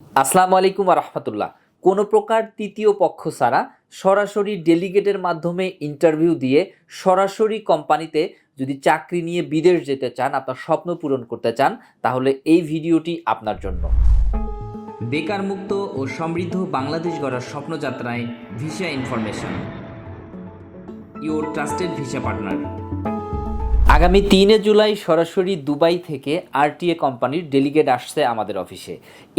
আসসালামু আলাইকুম রহমতুল্লাহ। কোনো প্রকার তৃতীয় পক্ষ ছাড়া সরাসরি ডেলিগেটের মাধ্যমে ইন্টারভিউ দিয়ে সরাসরি কোম্পানিতে যদি চাকরি নিয়ে বিদেশ যেতে চান, আপনার স্বপ্ন পূরণ করতে চান, তাহলে এই ভিডিওটি আপনার জন্য। বেকার মুক্ত ও সমৃদ্ধ বাংলাদেশ গড়ার স্বপ্নযাত্রায় visa information your trusted visa partner. আগামী তিনে জুলাই সরাসরি দুবাই থেকে আরটিএ কোম্পানির ডেলিগেট আসছে আমাদের অফিসে।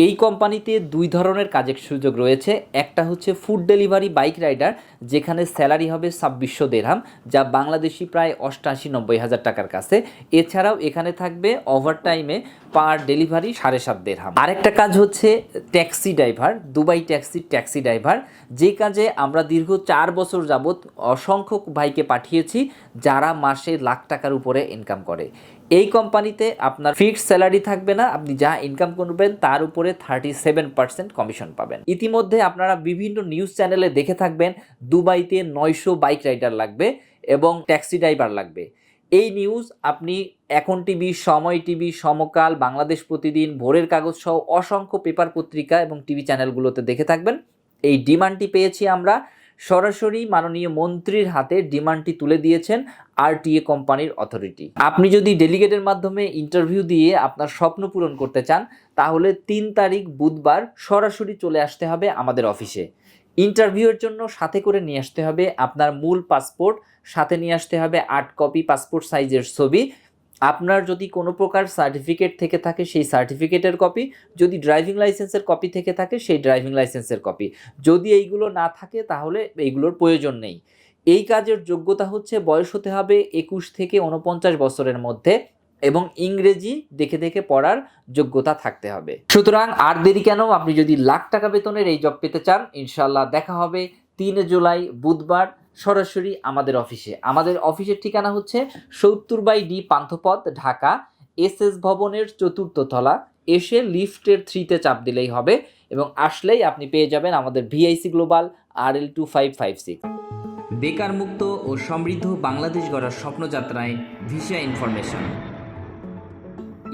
এই কোম্পানিতে দুই ধরনের কাজের সুযোগ রয়েছে। একটা হচ্ছে ফুড ডেলিভারি বাইক রাইডার, যেখানে স্যালারি হবে ছাব্বিশশো দেড়হাম যা বাংলাদেশি প্রায় অষ্টাশি নব্বই হাজার টাকার কাছে। এছাড়াও এখানে থাকবে ওভারটাইমে পার ডেলিভারি সাড়ে সাত দেড়হাম আরেকটা কাজ হচ্ছে taxi driver, Dubai taxi taxi driver. যে কাজে আমরা দীর্ঘ চার বছর যাবৎ অসংখ্য ভাইকে পাঠিয়েছি, যারা মাসে লাখ টাকার উপরে ইনকাম করে। এই কোম্পানিতে আপনার ফিক্সড স্যালারি থাকবে না, আপনি যা ইনকাম করবেন তার উপরে থার্টি সেভেন পার্সেন্ট কমিশন পাবেন। ইতিমধ্যে আপনারা বিভিন্ন নিউজ চ্যানেলে দেখে থাকবেন, দুবাইতে নয়শো বাইক রাইডার লাগবে এবং ট্যাক্সি ড্রাইভার লাগবে। এই নিউজ আপনি এখন টিভি সময় টিভি সমকাল, বাংলাদেশ প্রতিদিন, ভোরের কাগজ সহ অসংখ্য পেপার পত্রিকা এবং টিভি চ্যানেলগুলোতে দেখে থাকবেন। এই ডিমান্ডটি পেয়েছি আমরা। সরাসরি মাননীয় মন্ত্রীর হাতে ডিমান্ডটি তুলে দিয়েছেন আরটিএ কোম্পানির অথরিটি। আপনি যদি ডেলিগেটের মাধ্যমে ইন্টারভিউ দিয়ে আপনার স্বপ্ন পূরণ করতে চান, তাহলে তিন তারিখ বুধবার সরাসরি চলে আসতে হবে আমাদের অফিসে। ইন্টারভিউয়ের জন্য সাথে করে নিয়ে আসতে হবে আপনার মূল পাসপোর্ট, সাথে নিয়ে আসতে হবে আট কপি পাসপোর্ট সাইজের ছবি আপনার যদি কোনো প্রকার সার্টিফিকেট থেকে থাকে, সেই সার্টিফিকেটের কপি যদি ড্রাইভিং লাইসেন্সের কপি থেকে থাকে, সেই ড্রাইভিং লাইসেন্সের কপি যদি এইগুলো না থাকে, তাহলে এইগুলোর প্রয়োজন নেই। এই কাজের যোগ্যতা হচ্ছে বয়স হতে হবে একুশ থেকে উনপঞ্চাশ বছরের মধ্যে এবং ইংরেজি দেখে দেখে পড়ার যোগ্যতা থাকতে হবে। সুতরাং আর দেরি কেন? আপনি যদি লাখ টাকা বেতনের এই জব পেতে চান ইনশাল্লাহ দেখা হবে তিন জুলাই, বুধবার। সরাসরি আমাদের অফিসে। আমাদের অফিসের ঠিকানা হচ্ছে সত্তর by D Panthapath, Dhaka. S S ভবনের চতুর্থ তলা। এসে লিফটের থ্রিতে চাপ দিলেই হবে এবং আসলেই আপনি পেয়ে যাবেন আমাদের VIC global R L two five five six. বেকার মুক্ত ও সমৃদ্ধ বাংলাদেশ গড়ার স্বপ্নযাত্রায় visa information.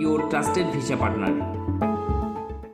Your trusted visa partner.